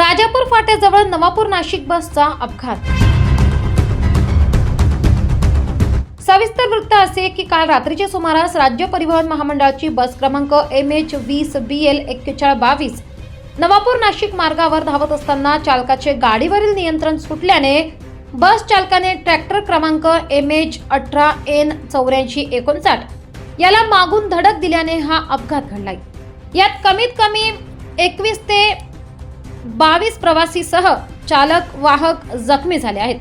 राजापूर फाट्याजवळ नवापूर नाशिक बसचा अपघात. सविस्तर वृत्त असे की काल रात्रीच्या सुमारास राज्य परिवहन महामंडळाची बस क्रमांक एम एच वीस बी एल एक्केचाळ बावीस नवापूर नाशिक मार्गावर धावत असताना चालकाचे गाडीवरील नियंत्रण सुटल्याने बस चालकाने ट्रॅक्टर क्रमांक एम एच अठरा एन चौऱ्याऐंशी एकोणसाठ याला मागून धडक दिल्याने हा अपघात घडलाय. यात कमीत कमी एकवीस ते बावीस प्रवासीसह चालक वाहक जखमी झाले आहेत.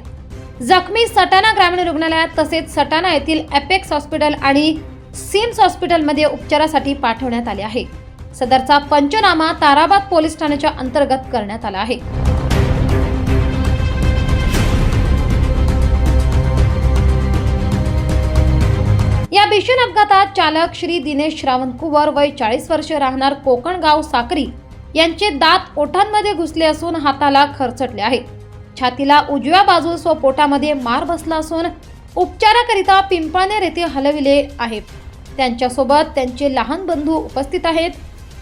जखमी सटाणा ग्रामीण रुग्णालयात तसेच सटाणा येथील एपेक्स हॉस्पिटल आणि सिम्स हॉस्पिटलमध्ये उपचारासाठी पाठवण्यात आले आहे. सदरचा पंचनामा ताराबाद पोलीस ठाण्याच्या अंतर्गत करण्यात आला आहे. या भीषण अपघातात चालक श्री दिनेश श्रावण कुवर वय चाळीस वर्ष राहणार कोकण गाव साक्री यांचे दात ओठांमध्ये घुसले असून हाताला खरचटले आहे छातीला उजव्या बाजूस व पोटामध्ये मार बसला असून उपचाराकरिता पिंपळनेर येथे हलविले आहेत. त्यांच्यासोबत त्यांचे लहान बंधू उपस्थित आहेत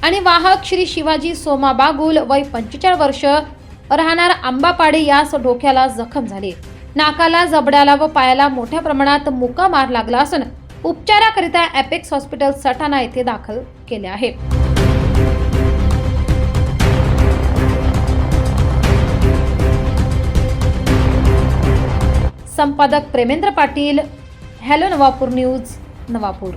आणि वाहक श्री शिवाजी सोमा बागुल वय पंचेचाळीस वर्ष राहणार आंबापाडे यास डोक्याला जखम झाली. नाकाला जबड्याला व पायाला मोठ्या प्रमाणात मुका मार लागला असून उपचाराकरिता एपेक्स हॉस्पिटल सटाणा येथे दाखल केले आहे. संपादक प्रेमेंद्र पाटील हॅलो नवापूर न्यूज नवापूर.